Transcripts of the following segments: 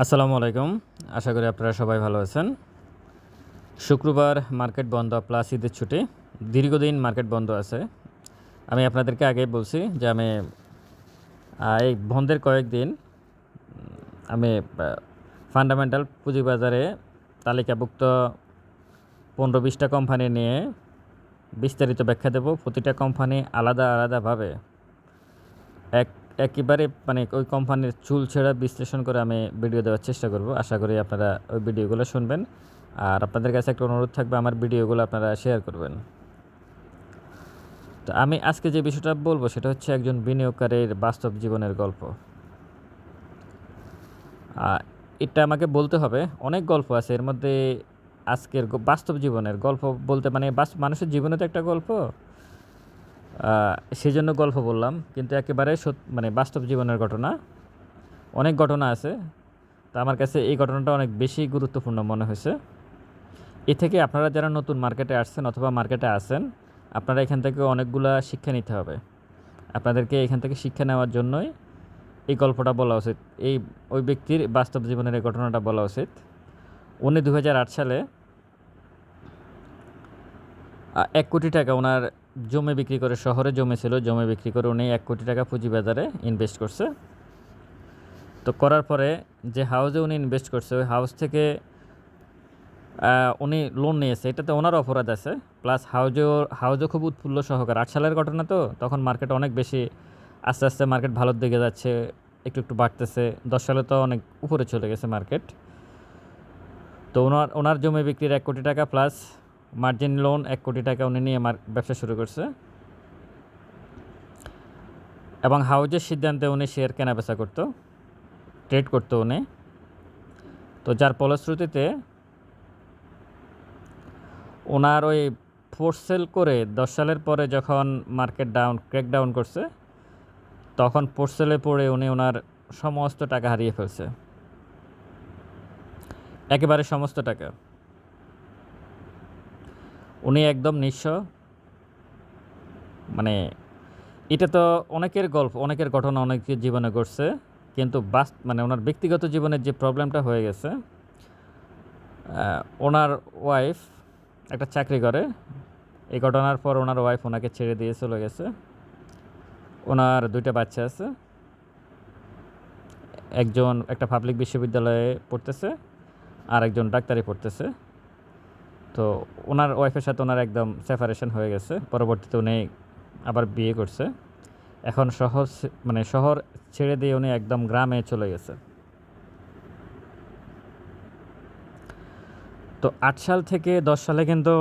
আসসালামু আলাইকুম। আশা করি আপনারা সবাই ভালো আছেন। শুক্রবার মার্কেট বন্ধ প্লাস ঈদের ছুটি। দীর্ঘদিন মার্কেট বন্ধ আছে। আমি আপনাদেরকে আগেই বলছি যে আমি এই বন্ধের কয়েকদিন আমি ফান্ডামেন্টাল পুঁজিবাজারে তালিকাভুক্ত পনেরো বিশটা কোম্পানি নিয়ে বিস্তারিত ব্যাখ্যা দেব। প্রতিটা কোম্পানি আলাদা আলাদাভাবে এক একেবারে মানে ওই কোম্পানির চুল ছেঁড়া বিশ্লেষণ করে আমি ভিডিও দেওয়ার চেষ্টা করব। আশা করি আপনারা ওই ভিডিওগুলো শুনবেন। আর আপনাদের কাছে একটা অনুরোধ থাকবে, আমার ভিডিওগুলো আপনারা শেয়ার করবেন। তো আমি আজকে যে বিষয়টা বলব, সেটা হচ্ছে একজন বিনিয়োগকারীর বাস্তব জীবনের গল্প। এটা আমাকে বলতে হবে, অনেক গল্প আছে, এর মধ্যে আজকের বাস্তব জীবনের গল্প বলতে মানে মানুষের জীবনে তো একটা গল্প। আহ, সেই জন্য গল্প বললাম কিন্তু একেবারে মানে বাস্তব জীবনের ঘটনা। অনেক ঘটনা আছে তা আমার কাছে এই ঘটনাটা অনেক বেশি গুরুত্বপূর্ণ মনে হয়েছে। এ থেকে আপনারা যারা নতুন মার্কেটে আসছেন অথবা মার্কেটে আসেন আপনারা এখান থেকে অনেকগুলা শিক্ষা নিতে হবে। আপনাদেরকে এখান থেকে শিক্ষা নেওয়ার জন্যই এই গল্পটা বলা উচিত এই ওই ব্যক্তির বাস্তব জীবনের এই ঘটনাটা বলা উচিত। উনি দু হাজার আট সালে এক কোটি টাকা ওনার জমি বিক্রি করে শহরে জমি ছিল জমি বিক্রি করে উনি এক কোটি টাকা পুঁজিবাজারে ইনভেস্ট করছে। তো করার পরে যে হাউসে উনি ইনভেস্ট করছে, ওই হাউস থেকে উনি লোন নিয়েছে। এটাতে ওনার অপরাধ আছে। প্লাস হাউজেও হাউজও খুব উৎফুল্ল সহকার। আট সালের ঘটনা তো, তখন মার্কেট অনেক বেশি আস্তে আস্তে মার্কেট ভালোর দিকে যাচ্ছে, একটু একটু বাড়তেছে। দশ সালে তো অনেক উপরে চলে গেছে মার্কেট তো ওনার ওনার জমি বিক্রির এক কোটি টাকা প্লাস মার্জিন লোন এক কোটি টাকা উনি নিয়ে ব্যবসা শুরু করছে। এবং হাউজের সিদ্ধান্তে উনি শেয়ার কেনা বেচা করতো ট্রেড করতো উনি। তো যার ফলশ্রুতিতে ওনার ওই ফোর্স সেল করে দশ সালের পরে যখন মার্কেট ডাউন ক্র্যাক ডাউন করছে, তখন ফোর্স সেলে পড়ে উনি ওনার সমস্ত টাকা হারিয়ে ফেলছে। একেবারে সমস্ত টাকা। উনি একদম নিঃস্ব। মানে এটা তো অনেকের গল্প, অনেকের ঘটনা অনেকের জীবনে ঘটছে। কিন্তু বাস মানে ওনার ব্যক্তিগত জীবনের যে প্রবলেমটা হয়ে গেছে ওনার ওয়াইফ একটা চাকরি করে। এই ঘটনার পর ওনার ওয়াইফ ওনাকে ছেড়ে দিয়ে চলে গেছে। ওনার দুইটা বাচ্চা আছে। একজন একটা পাবলিক বিশ্ববিদ্যালয়ে পড়তেছে আর একজন ডাক্তারি পড়তেছে। তো ওনার ওয়াইফের সাথে ওনার একদম সেপারেশন হয়ে গেছে। পরবর্তীতে উনি আবার বিয়ে করছে। এখন শহর মানে শহর ছেড়ে দিয়ে উনি একদম গ্রামে চলে গেছে। তো আট সাল থেকে দশ সালে কিন্তু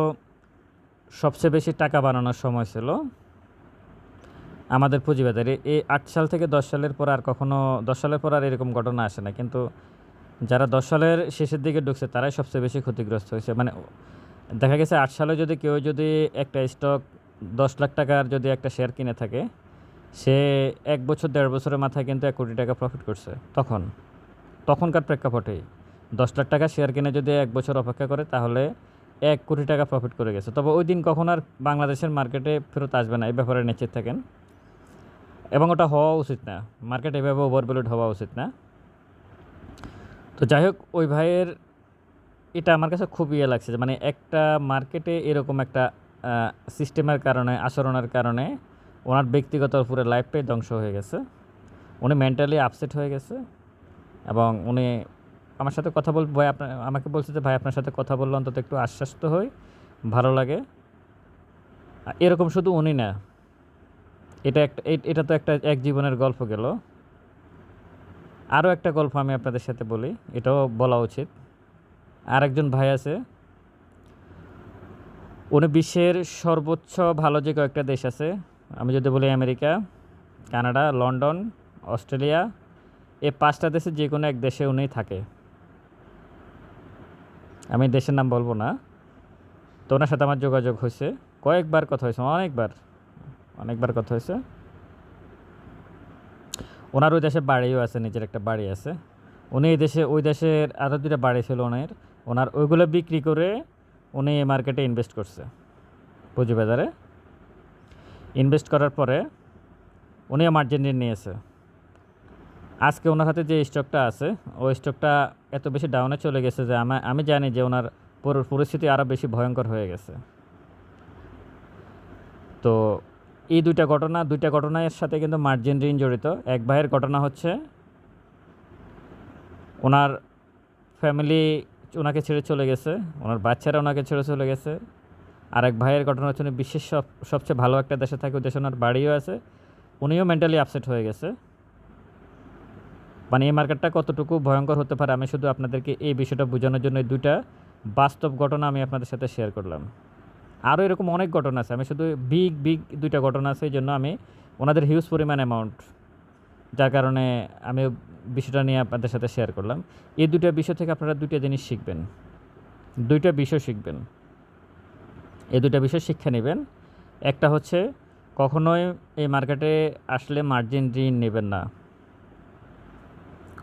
সবচেয়ে বেশি টাকা বানানোর সময় ছিল। আমাদের পুঁজিবাজারে এই আট সাল থেকে দশ সালের পর আর কখনো, দশ সালের পর আর এরকম ঘটনা আসে না। কিন্তু যারা দশ সালের শেষের দিকে ঢুকছে, তারাই সবচেয়ে বেশি ক্ষতিগ্রস্ত হয়েছে। মানে দেখা গেছে আট সালে যদি কেউ যদি একটা স্টক দশ লাখ টাকার যদি একটা শেয়ার কিনে থাকে, সে এক বছর, দেড় বছরের মাথায় কিন্তু এক কোটি টাকা প্রফিট করছে। তখন, তখনকার প্রেক্ষাপটেই দশ লাখ টাকা শেয়ার কিনে যদি এক বছর অপেক্ষা করে, তাহলে এক কোটি টাকা প্রফিট করে গেছে। তবে ওই দিন কখন আর বাংলাদেশের মার্কেটে ফেরত আসবে না, এই ব্যাপারে নিশ্চিত থাকেন। এবং ওটা হওয়া উচিত না। মার্কেট এভাবে ওভারভ্যালুড হওয়া উচিত না। তো যাই হোক, ওই ভাইয়ের এটা আমার কাছে খুব ইয়ে লাগছে মানে একটা মার্কেটে এরকম একটা সিস্টেমের কারণে, আচরণের কারণে ওনার ব্যক্তিগত পুরো লাইফটাই ধ্বংস হয়ে গেছে। উনি মেন্টালি আপসেট হয়ে গেছে এবং উনি আমার সাথে কথা বল, ভাই আপনার আমাকে বলছে যে, ভাই, আপনার সাথে কথা বললে অন্তত একটু আশ্বাস্ত হই, ভালো লাগে। এরকম শুধু উনি না, এটা একটা এটা তো একটা এক জীবনের গল্প গেল। আরও একটা গল্প আমি আপনাদের সাথে বলি, এটাও বলা উচিত। আরেকজন ভাই আছে। উনি বিশ্বের সর্বোচ্চ ভালো যে কয়েকটা দেশ আছে, আমি যদি বলি আমেরিকা, কানাডা, লন্ডন, অস্ট্রেলিয়া এই পাঁচটা দেশে যে কোনো এক দেশে উনি থাকে। আমি দেশের নাম বলব না। তো ওনার সাথে আমার যোগাযোগ হয়েছে। কয়েকবার কথা হয়েছে, অনেকবার অনেকবার কথা হয়েছে। ওনার ওই দেশে বাড়িও আছে, নিজের একটা বাড়ি আছে। উনি এই দেশে, ওই দেশের আরও দুটা বাড়ি ছিল ওনার। ওনার ওইগুলো বিক্রি করে উনি এই মার্কেটে ইনভেস্ট করছে, পুঁজিবাজারে। ইনভেস্ট করার পরে উনি মার্জিন ঋণ নিয়েছে। আজকে ওনার হাতে যে স্টকটা আছে, ওই স্টকটা এত বেশি ডাউনে চলে গেছে যে আমা- আমি জানি যে ওনার পর- পরিস্থিতি আরও বেশি ভয়ঙ্কর হয়ে গেছে। তো এই দুইটা ঘটনা, দুইটা ঘটনার সাথে কিন্তু মার্জিন ঋণ জড়িত। এক ভাইয়ের ঘটনা হচ্ছে, ওনার ফ্যামিলি ওনাকে ছেড়ে চলে গেছে। ওনার বাচ্চারা ওনাকে ছেড়ে চলে গেছে। আর এক ভাইয়ের ঘটনা হচ্ছে উনি বিশ্বের সব, সবচেয়ে ভালো একটা দেশে থাকে, ওই দেশে ওনার বাড়িও আছে। উনিও মেন্টালি আপসেট হয়ে গেছে। মানে এই মার্কেটটা কতটুকু ভয়ঙ্কর হতে পারে, আমি শুধু আপনাদেরকে এই বিষয়টা বোঝানোর জন্য এই দুইটা বাস্তব ঘটনা আমি আপনাদের সাথে শেয়ার করলাম। আরও এরকম অনেক ঘটনা আছে, আমি শুধু বিগ বিগ দুইটা ঘটনা আছে, এই জন্য আমি ওনাদের হিউজ পরিমাণ অ্যামাউন্ট যার কারণে আমি বিষয়টা নিয়ে আপনাদের সাথে শেয়ার করলাম। এই দুইটা বিষয় থেকে আপনারা দুইটা জিনিস শিখবেন। দুইটা বিষয় শিখবেন। এই দুইটা বিষয় শিক্ষা নেবেন। একটা হচ্ছে, কখনোই এই মার্কেটে আসলে মার্জিন ঋণ নেবেন না।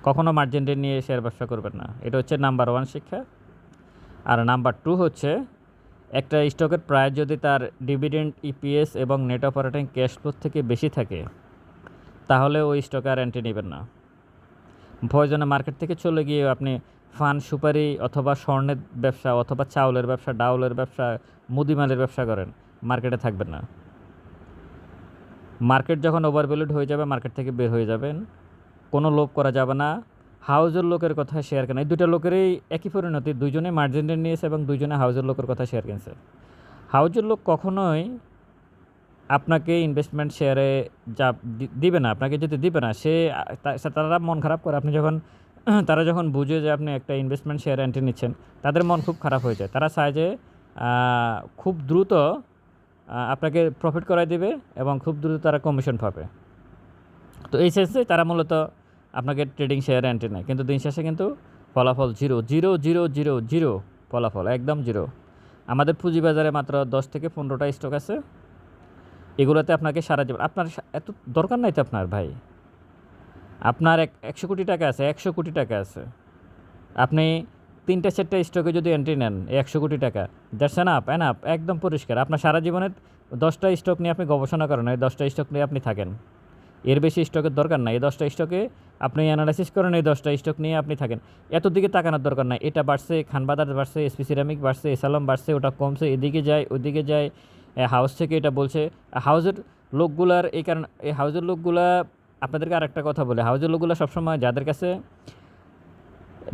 কখনো মার্জিন ঋণ নিয়ে শেয়ার ব্যবসা করবেন না। এটা হচ্ছে নাম্বার ওয়ান শিক্ষা। আর নাম্বার টু হচ্ছে, একটা স্টকের প্রায় যদি তার ডিভিডেন্ড ইপিএস এবং নেট অপারেটিং ক্যাশ ফ্লো থেকে বেশি থাকে তাহলে ওই স্টকে আর এন্ট্রি নেবেন না। প্রয়োজনে মার্কেট থেকে চলে গিয়ে আপনি ফান সুপারি অথবা স্বর্ণের ব্যবসা অথবা চাউলের ব্যবসা, ডাউলের ব্যবসা মুদিমালের ব্যবসা করেন মার্কেটে থাকবেন না। মার্কেট যখন ওভারভ্যালুড হয়ে যাবে মার্কেট থেকে বের হয়ে যাবেন। কোনো লোভ করা যাবে না। হাউজের লোকের কথা শেয়ার কেন এই দুটো লোকেরই একই পরিণতি, দুইজনে মার্জিন নিয়েছে এবং দুজনে হাউজের লোকের কথা শেয়ার কিনছে। হাউজের লোক কখনোই আপনাকে ইনভেস্টমেন্ট শেয়ারে যা দিবে না, আপনাকে যদি দিবে না, সে তারা মন খারাপ করে। আপনি যখন, তারা যখন বুঝে যে আপনি একটা ইনভেস্টমেন্ট শেয়ার এন্ট্রি নিচ্ছেন, তাদের মন খুব খারাপ হয়ে যায়। তারা চায় যে খুব দ্রুত আপনাকে প্রফিট করাই দিবে এবং খুব দ্রুত তারা কমিশন পাবে। তো এই সেন্সে তারা মূলত আপনাকে ট্রেডিং শেয়ার এন্ট্রি নেয়। কিন্তু দিন শেষে কিন্তু ফলাফল zero zero zero zero zero ফলাফল, একদম জিরো আমাদের পুঁজিবাজারে মাত্র দশ থেকে পনেরোটা স্টক আছে। এগুলোতে আপনাকে সারা জীবন আপনার এত দরকার নাই তো আপনার, ভাই। আপনার এক একশো কোটি টাকা আছে, একশো কোটি টাকা আছে। আপনি তিনটা, চারটা স্টকে যদি এন্ট্রি নেন একশো কোটি টাকা that's an up an up একদম পরিষ্কার। আপনার সারা জীবনের দশটা স্টক নিয়ে আপনি গবেষণা করেন, এই দশটা স্টক নিয়ে আপনি থাকেন। এর বেশি স্টকের দরকার নাই। এই দশটা স্টকে আপনি অ্যানালাইসিস করেন, এই দশটা স্টক নিয়ে আপনি থাকেন। এত দিকে তাকানোর দরকার নাই। এটা বাড়ছে, খানবাদার বাড়ছে এসপি সিরামিক বাড়ছে এসালাম বাড়ছে, ওটা কমছে, এদিকে যায়, ওদিকে যায়। হাউস থেকে এটা বলছে হাউজের লোকগুলার এই কারণ এই হাউজের লোকগুলা আপনাদেরকে আরেকটা কথা বলে হাউসের লোকগুলা সবসময় যাদের কাছে,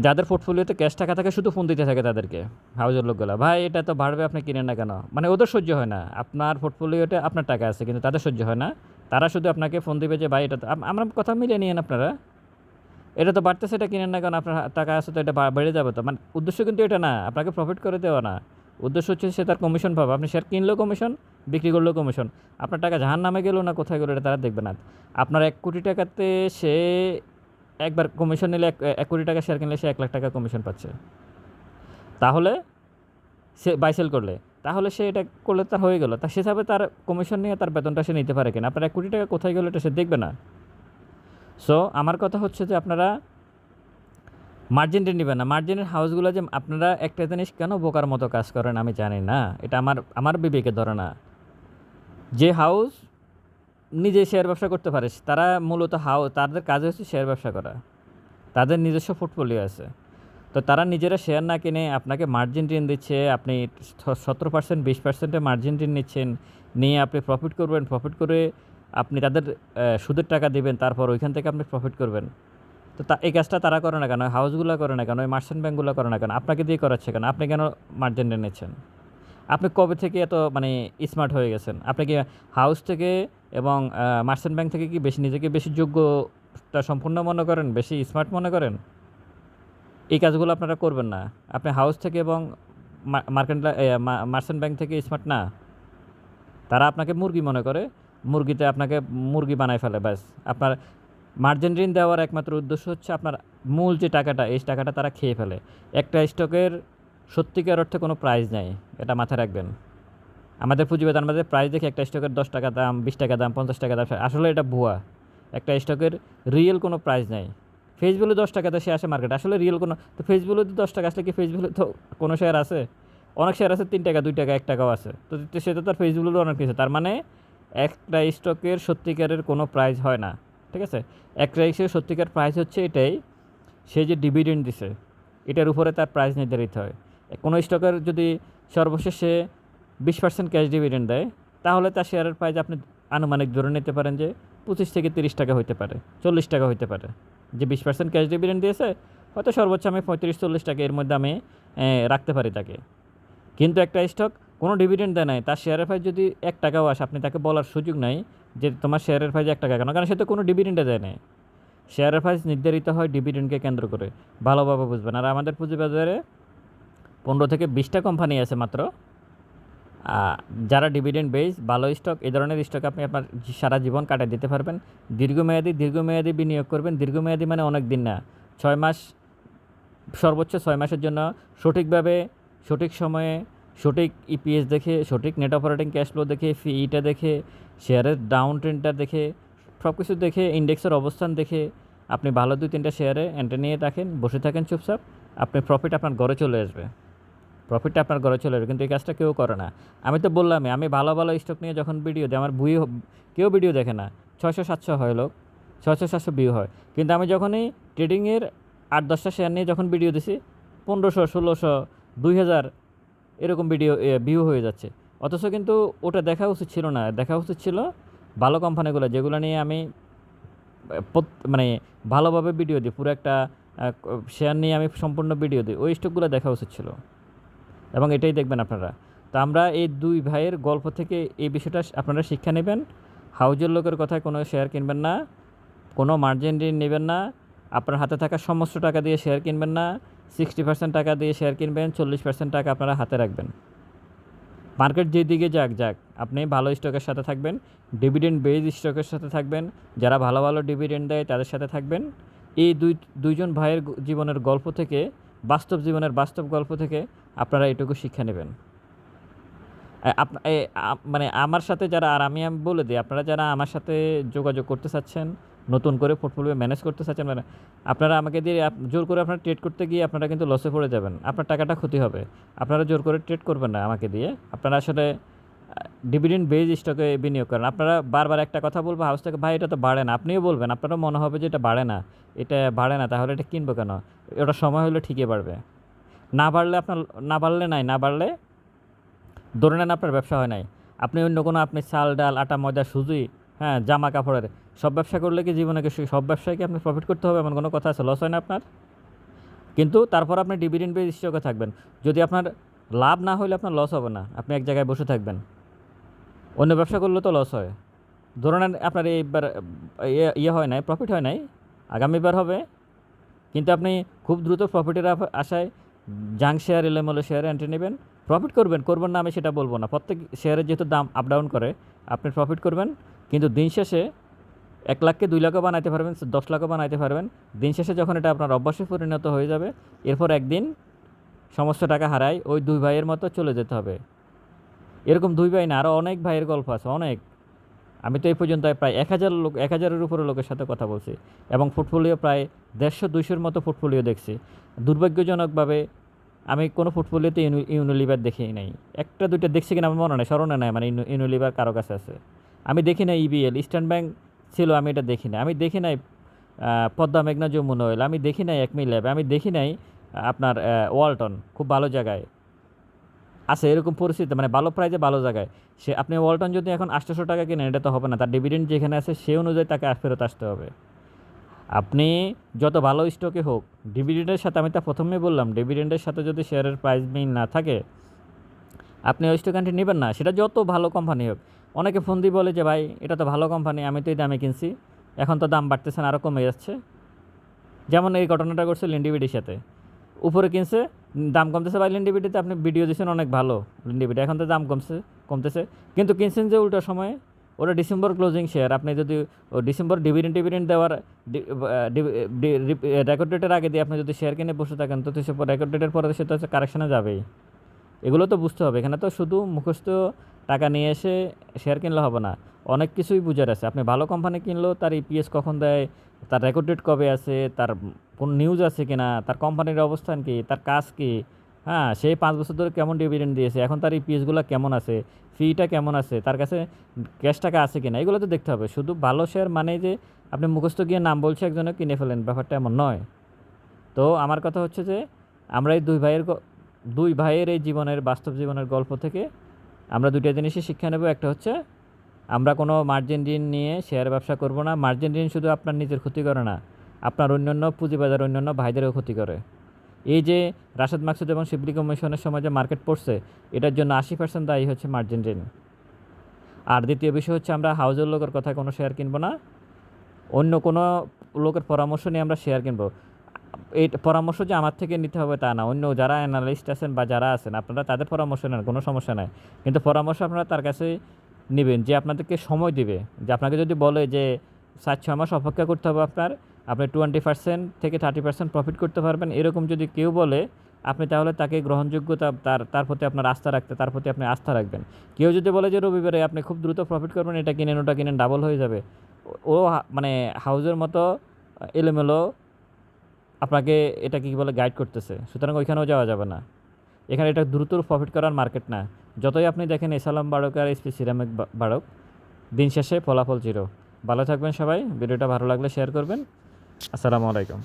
যাদের পোর্টফোলিওতে ক্যাশ টাকা থাকে শুধু ফোন দিতে থাকে তাদেরকে হাউজের লোকগুলা। ভাই, এটা তো বাড়বে, আপনি কিনেন না কেন? মানে ওদের সহ্য হয় না। আপনার পোর্টফোলিওতে আপনার টাকা আছে, কিন্তু তাদের সহ্য হয় না। তারা শুধু আপনাকে ফোন দিবে যে, ভাই, এটা তো, আম- আমরা কথা মিলিয়ে নিয়েন আপনারা। এটা তো বাড়তেছে, এটা কিনেন না কেন? আপনার টাকা আছে তো এটা বেড়ে যাবে তো। মানে উদ্দেশ্য কিন্তু এটা না, আপনাকে প্রফিট করে দেওয়া না। উদ্দেশ্য হচ্ছে সে তার কমিশন পাবে। আপনি শেয়ার কিনলেও কমিশন বিক্রি করলেও কমিশন আপনার টাকা জাহান নামে গেলেও না কোথায় গেলো এটা তারা দেখবে না। আপনার এক কোটি টাকাতে সে একবার কমিশন নিলে এক কোটি টাকা শেয়ার কিনলে সে এক লাখ টাকা কমিশন পাচ্ছে। তাহলে সে বাইসেল করলে। তাহলে সে এটা করলে তার হয়ে গেল। তা হিসাবে তার কমিশন নিয়ে তার বেতনটা সে নিতে পারে কিনা? আপনার এক কোটি টাকা কোথায় গেলো এটা সে দেখবে না। সো আমার কথা হচ্ছে যে আপনারা মার্জিনটা নেবেন না। মার্জিনের হাউসগুলো যে আপনারা একটা জিনিস কেন বোকার মতো কাজ করেন আমি জানি না। এটা আমার আমার বিবেকে ধরে না। যে হাউস নিজে শেয়ার ব্যবসা করতে পারে, তারা মূলত হাউ তাদের কাজ হচ্ছে শেয়ার ব্যবসা করা। তাদের নিজস্ব পোর্টফোলিও আছে। তো তারা নিজেরা শেয়ার না কিনে আপনাকে মার্জিন ঋণ দিচ্ছে, আপনি সতেরো পার্সেন্ট বিশ পার্সেন্টে মার্জিন ঋণ নিচ্ছেন, নিয়ে আপনি প্রফিট করবেন প্রফিট করে আপনি তাদের সুদের টাকা দেবেন, তারপর ওইখান থেকে আপনি প্রফিট করবেন। তো তা এই কাজটা তারা করে না কেন? হাউসগুলো করে না কেন? ওই মার্চেন্ট ব্যাঙ্কগুলো করে না কেন? আপনাকে দিয়ে করাচ্ছে কেন? আপনি কেন মার্জিন নিচ্ছেন? আপনি কবে থেকে এত মানে স্মার্ট হয়ে গেছেন? আপনি কি হাউস থেকে এবং মার্চেন্ট ব্যাংক থেকে কি বেশি নিজেকে বেশি যোগ্যতা সম্পূর্ণ মনে করেন? বেশি স্মার্ট মনে করেন? এই কাজগুলো আপনারা করবেন না। আপনি হাউস থেকে এবং মার্কেন্ট মার্চেন্ট ব্যাংক থেকে স্মার্ট না। তারা আপনাকে মুরগি মনে করে। মুরগিতে আপনাকে মুরগি বানায় ফেলে, ব্যাস। আপনার মার্জিন ঋণ দেওয়ার একমাত্র উদ্দেশ্য হচ্ছে আপনার মূল যে টাকাটা, এই টাকাটা তারা খেয়ে ফেলে। একটা স্টকের সত্যিকার অর্থে কোনো প্রাইস নেই, এটা মাথায় রাখবেন। আমাদের পুঁজিবাজার আমাদের প্রাইস দেখে একটা স্টকের দশ টাকা দাম, বিশ টাকা দাম, পঞ্চাশ টাকা দাম, আসলে এটা ভুয়া। একটা স্টকের রিয়েল কোনো প্রাইস নেই। ফেস দশ টাকাতে সে আসে মার্কেট আসলে রিয়েল কোনো, তো ফেস ভ্যালুতে দশ টাকা আসলে কি ফেস ভ্যালু তো কোনো শেয়ার আছে? অনেক শেয়ার আছে, তিন টাকা, দুই টাকা, এক টাকাও আছে। তো তো সে তো তার ফেস অনেক কিছু, তার মানে একটা স্টকের সত্যিকারের কোনো প্রাইস হয় না। ঠিক আছে? একটা হিসেবে সত্যিকার প্রাইস হচ্ছে এটাই, সে যে ডিভিডেন্ড দিছে, এটার উপরে তার প্রাইস নির্ধারিত হয়। কোনো স্টকের যদি সর্বশেষে বিশ পার্সেন্ট ক্যাশ ডিভিডেন্ড দেয়, তাহলে তার শেয়ারের প্রাইস আপনি আনুমানিক ধরে নিতে পারেন যে পঁচিশ থেকে তিরিশ টাকা হইতে পারে, চল্লিশ টাকা হইতে পারে। যে বিশ পার্সেন্ট ক্যাশ ডিভিডেন্ড দিয়েছে, হয়তো সর্বোচ্চ আমি পঁয়ত্রিশ, চল্লিশ টাকা এর মধ্যে আমি রাখতে পারি তাকে। কিন্তু একটা স্টক কোনো ডিভিডেন্ড দেয় নাই, তার শেয়ারের প্রাইস যদি এক টাকাও আসে, আপনি তাকে বলার সুযোগ নাই যে তোমার শেয়ারের প্রাইস এক টাকা কেন? কারণ সে তো কোনো ডিভিডেন্ডে দেয় নাই। শেয়ারের প্রাইস নির্ধারিত হয় ডিভিডেন্টকে কেন্দ্র করে। ভালোভাবে বুঝবেন আর আমাদের পুঁজিবাজারে পনেরো থেকে বিশটা কোম্পানি আছে মাত্র। যারা ডিভিডেন্ড বেস ভালো স্টক এই ধরনের স্টক আপনি আপনার সারা জীবন কাটিয়ে দিতে পারবেন। দীর্ঘমেয়াদী দীর্ঘমেয়াদী বিনিয়োগ করবেন। দীর্ঘমেয়াদী মানে অনেক দিন না। ছয় মাস, সর্বোচ্চ ছয় মাসের জন্য সঠিকভাবে, সঠিক সময়ে, সঠিক ইপিএস দেখে, সঠিক নেট অপারেটিং ক্যাশ ফ্লো দেখে ফিটা দেখে শেয়ারের ডাউন ট্রেন্ডটা দেখে সব কিছু দেখে ইন্ডেক্সের অবস্থান দেখে আপনি ভালো দুই তিনটা শেয়ারে এন্ট্রি নিয়ে রাখেন বসে থাকেন চুপচাপ, আপনি প্রফিট আপনার ঘরে চলে আসবে। প্রফিটটা আপনার ঘরে চলে আসবে, কিন্তু এই কাজটা কেউ করে না। আমি তো বললামই, আমি ভালো ভালো স্টক নিয়ে যখন ভিডিও দিই, আমার বুই কেউ ভিডিও দেখে না। ছয়শো, সাতশো হয় লোক, ছয়শো, সাতশো ভিউ হয়। কিন্তু আমি যখনই ট্রেডিংয়ের আট, দশটা শেয়ার নিয়ে যখন ভিডিও দিছি, পনেরোশো, ষোলোশো, দুই হাজার, এরকম ভিডিও ভিউ হয়ে যাচ্ছে। অথচ কিন্তু ওটা দেখা উচিত ছিল না। দেখা উচিত ছিল ভালো কোম্পানিগুলো যেগুলো নিয়ে আমি মানে ভালোভাবে ভিডিও দিই, পুরো একটা শেয়ার নিয়ে আমি সম্পূর্ণ ভিডিও দিই, ওই স্টকগুলো দেখা উচিত ছিল। এবং এটাই দেখবেন আপনারা। তো আমরা এই দুই ভাইয়ের গল্প থেকে এই বিষয়টা আপনারা শিক্ষা নেবেন। হাউজের লোকের কথায় কোনো শেয়ার কিনবেন না, কোনো মার্জিন ঋণ নেবেন না, আপনার হাতে থাকা সমস্ত টাকা দিয়ে শেয়ার কিনবেন না সিক্সটি পার্সেন্ট টাকা দিয়ে শেয়ার কিনবেন, চল্লিশ পার্সেন্ট টাকা আপনারা হাতে রাখবেন। মার্কেট যেদিকে যাক যাক, আপনি ভালো স্টকের সাথে থাকবেন ডিভিডেন্ড বেজ স্টকের সাথে থাকবেন, যারা ভালো ভালো ডিভিডেন্ড দেয় তাদের সাথে থাকবেন। এই দুই, দুইজন ভাইয়ের জীবনের গল্প থেকে, বাস্তব জীবনের বাস্তব গল্প থেকে আপনারা এটুকু শিক্ষা নেবেন। মানে আমার সাথে যারা, আর আমি বলে দিই, আপনারা যারা আমার সাথে যোগাযোগ করতে চাচ্ছেন নতুন করে পোর্টফোলিও ম্যানেজ করতে চাচ্ছেন মানে আপনারা আমাকে দিয়ে জোর করে আপনারা ট্রেড করতে গিয়ে আপনারা কিন্তু লসে পড়ে যাবেন। আপনার টাকাটা ক্ষতি হবে। আপনারা জোর করে ট্রেড করবেন না আমাকে দিয়ে। আপনারা আসলে ডিভিডেন্ড বেজ স্টকে বিনিয়োগ করেন। আপনারা বারবার একটা কথা বলব হাউস থেকে, ভাই, এটা তো বাড়ে না। আপনিও বলবেন, আপনারও মনে হবে যে এটা বাড়ে না। এটা বাড়ে না, তাহলে এটা কিনবো কেন? ওটা সময় হলে ঠিকই বাড়বে। না বাড়লে আপনার, না বাড়লে নাই, না বাড়লে ধরে নেন আপনার ব্যবসা হয় নাই। আপনি অন্য কোনো, আপনি চাল, ডাল, আটা, ময়দা, সুজি হ্যাঁ জামা কাপড়ের। সব ব্যবসা করলে কি জীবনে সব ব্যবসায় কি আপনি প্রফিট করতে হবে? এমন কোনো কথা আছে? লস হয় না আপনার? কিন্তু তারপর আপনি ডিভিডেন্ড বেজ স্টকে থাকবেন। যদি আপনার লাভ না হলে আপনার লস হবে না। আপনি এক জায়গায় বসে থাকবেন। অন্য ব্যবসা করলে তো লস হয়। ধরুন আপনার এইবার ইয়ে ইয়ে হয় নাই প্রফিট হয় নাই। আগামীবার হবে। কিন্তু আপনি খুব দ্রুত প্রফিটের আশায় জাং শেয়ার এলেমলে শেয়ারে এন্ট্রি নেবেন। প্রফিট করবেন। করবেন না আমি সেটা বলব না। প্রত্যেক শেয়ারের যেহেতু দাম আপ ডাউন করে, আপনি প্রফিট করবেন। কিন্তু দিন শেষে এক লাখকে দুই লাখও বানাইতে পারবেন, দশ লাখও বানাইতে পারবেন। দিন শেষে যখন এটা আপনার অভ্যাসে পরিণত হয়ে যাবে, এরপর একদিন সমস্ত টাকা হারায় ওই দুই ভাইয়ের মতো চলে যেতে হবে। এরকম দুই ভাই না আরও অনেক ভাইয়ের গল্প আছে, অনেক। আমি তো এই পর্যন্ত প্রায় এক হাজার লোক, এক হাজারের উপরে লোকের সাথে কথা বলছি এবং পোর্টফোলিও প্রায় দেড়শো দুইশোর মতো পোর্টফোলিও দেখছি। দুর্ভাগ্যজনকভাবে আমি কোনো পোর্টফোলিওতে ইউনি, ইউনিলিভার দেখি নাই। একটা দুইটা দেখছি কিনা আমার মনে নেই, স্মরণে নেয় মানে ইউনি- ইউনিলিভার কারও কাছে আছে। আমি দেখি নাই ইবিএল ইস্টার্ন ব্যাংক ছিল, আমি এটা দেখি না আমি দেখি নাই পদ্মা মেঘনা যমুনা অয়েল আমি দেখি নাই একমি ল্যাব আমি দেখি নাই আপনার ওয়ালটন খুব ভালো জায়গায়। আছে, এরকম পরিস্থিতি মানে ভালো প্রাইজে ভালো জায়গায়। সে, আপনি ওয়ালটন যদি এখন আটশোশো টাকা কিনেন, এটা তো হবে না। তার ডিভিডেন্ড যেখানে আছে, সে অনুযায়ী তাকে ফেরত আসতে হবে। আপনি যত ভালো স্টকে হোক ডিভিডেন্ডের সাথে, আমি তা প্রথমেই বললাম ডিভিডেন্ডের সাথে যদি শেয়ারের প্রাইস মিল না থাকে, আপনি ওই স্টক নেবেন না। সেটা যত ভালো কোম্পানি হোক অনেকে ফোন দিয়ে বলে যে, ভাই, এটা তো ভালো কোম্পানি আমি তো এই দামে কিনছি। এখন তো দাম বাড়তেছে না আরও কমে যাচ্ছে। যেমন এই ঘটনাটা করছে লিন্ডিবিডির সাথে। উপরে কিনছে, দাম কমতেছে বা লিন্ডিবিডিতে আপনি ভিডিও দিচ্ছেন অনেক ভালো লিন্ডিবিটি এখন তো দাম কমছে, কমতেছে। কিন্তু কিনছেন যে উল্টো সময় ওটা ডিসেম্বর ক্লোজিং শেয়ার আপনি যদি ডিসেম্বর ডিভিডেন্ড ডিভিডেন্ড দেওয়ার রেকর্ড ডেটের আগে দিয়ে আপনি যদি শেয়ার কিনে বসে থাকেন, তো সে রেকর্ড ডেটের পরে সে তো হচ্ছে কারেকশানে যাবেই। এগুলো তো বুঝতে হবে। এখানে তো শুধু মুখস্থ টাকা নিয়ে এসে শেয়ার কিনলে হবে না। অনেক কিছুই বুঝার আছে। আপনি ভালো কোম্পানি কিনলেও তার ইপিএস কখন দেয়, তার রেকর্ড ডেট কবে আছে, তার কোন নিউজ আছে কিনা, তার কোম্পানির অবস্থান কি, তার কাজ কি হ্যাঁ সেই পাঁচ বছর ধরে কেমন ডিভিডেন্ড দিয়েছে, এখন তার ইপিএসগুলো কেমন আছে ফিটা কেমন আছে, তার কাছে ক্যাশ টাকা আছে কিনা, এগুলো তো দেখতে হবে। শুধু ভালো শেয়ার মানে যে আপনি মুখস্থ গিয়ে নাম বলছে একজনে কিনে ফেলেন, ব্যাপারটা এমন নয়। তো আমার কথা হচ্ছে যে আমরা এই দুই ভাইয়ের দুই ভাইয়ের এই জীবনের, বাস্তব জীবনের গল্প থেকে আমরা দুইটা জিনিসই শিক্ষা নেব। একটা হচ্ছে, আমরা কোনো মার্জিন ঋণ নিয়ে শেয়ার ব্যবসা করব না। মার্জিন ঋণ শুধু আপনার নিজের ক্ষতি করে না, আপনার অন্যান্য পুঁজিবাজার, অন্যান্য ভাইদেরও ক্ষতি করে। এই যে রাশেদ মাকসুদ এবং শিবলি কমিশনের সময় যে মার্কেট পড়ছে, এটার জন্য আশি পার্সেন্ট দায়ী হচ্ছে মার্জিন ঋণ। আর দ্বিতীয় বিষয় হচ্ছে, আমরা হাউজের লোকের কথায় কোনো শেয়ার কিনবো না। অন্য কোনো লোকের পরামর্শ নিয়ে আমরা শেয়ার কিনবো। এই পরামর্শ যে আমার থেকে নিতে হবে তা না। অন্য যারা অ্যানালিস্ট আছেন বা যারা আছেন, আপনারা তাদের পরামর্শ নেন, কোনো সমস্যা নাই। কিন্তু পরামর্শ আপনারা তার কাছে নেবেন যে আপনাদেরকে সময় দিবে। যে আপনাকে যদি বলে যে সাত, ছয় মাস অপেক্ষা করতে হবে আপনার, আপনি টোয়েন্টি পার্সেন্ট থেকে থার্টি পার্সেন্ট প্রফিট করতে পারবেন। এরকম যদি কেউ বলে, আপনি তাহলে তাকে গ্রহণযোগ্যতা তার তার প্রতি আপনার আস্থা রাখতে, তার প্রতি আপনি আস্থা রাখবেন। কেউ যদি বলে যে, রবিবারে আপনি খুব দ্রুত প্রফিট করবেন, এটা কিনেন, ওটা কিনেন ডাবল হয়ে যাবে। ও মানে হাউজের মতো এলোমেলো আপনাকে এটা কি বলে গাইড করতেছে। সুতরাং ওইখানেও যাওয়া যাবে না। এখানে এটা দ্রুত প্রফিট করার মার্কেট না। যতই আপনি দেখেন এসালাম বাড়ক আর এসপি সিরামিক বাড়ক, দিন শেষে ফলাফল জিরো ভালো থাকবেন সবাই। ভিডিওটা ভালো লাগলে শেয়ার করবেন। আসসালামু আলাইকুম।